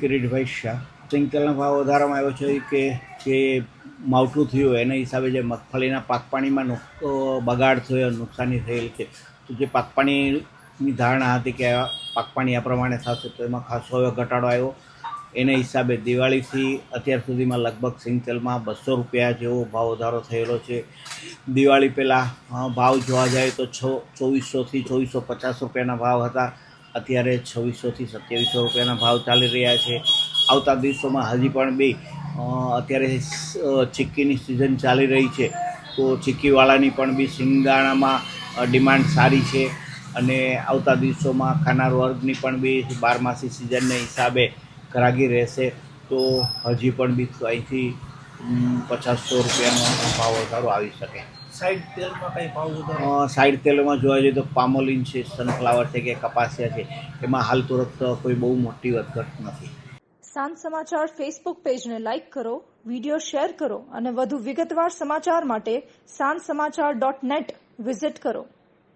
કિરીટભાઈ શાહ. સિંગતેલનો ભાવ વધારવામાં આવ્યો છે કે જે માવઠું થયું એના હિસાબે જે મગફળીના પાક પાણીમાં બગાડ થયો, નુકસાની થયેલ છે. તો જે પાક પાણીની ધારણા હતી કે પાક પાણી આ પ્રમાણે થશે, તો એમાં ખાસો એવો ઘટાડો આવ્યો. એના હિસાબે દિવાળીથી અત્યાર સુધીમાં લગભગ સિંગતેલમાં બસો રૂપિયા જેવો ભાવ વધારો થયેલો છે. દિવાળી પહેલાં ભાવ જોવા જાય તો છ, ચોવીસોથી ચોવીસો પચાસ રૂપિયાના ભાવ હતા. અત્યારે છવ્વીસોથી સત્યાવીસો રૂપિયાના ભાવ ચાલી રહ્યા છે. આવતા દિવસોમાં હજી પણ બી અત્યારે ચીક્કીની સિઝન ચાલી રહી છે. તો ચીક્કીવાળાની પણ બી સિંગદાણામાં ડિમાન્ડ સારી છે. અને આવતા દિવસોમાં ખાનાર વર્ગની પણ બી બારમાસી સિઝનને હિસાબે ઘરાગી રહેશે. તો હજી પણ બી અહીંથી પચાસસો રૂપિયાનો ભાવ વધારો આવી શકે. સાઈડ તેલમાં કઈ ભાવ વધારો? સાઈડ તેલોમાં જોવા જઈએ તો પામોલિન છે સનફ્લાવર છે કે કપાસિયા છે એમાં હાલ તુરંત કોઈ બહુ મોટી વધઘટ નથી. સાંજ સમાચાર ફેસબુક પેજને લાઇક કરો વિડિયો શેર કરો અને વધુ વિગતવાર સમાચાર માટે સાંજ સમાચાર ડોટ નેટ વિઝિટ કરો.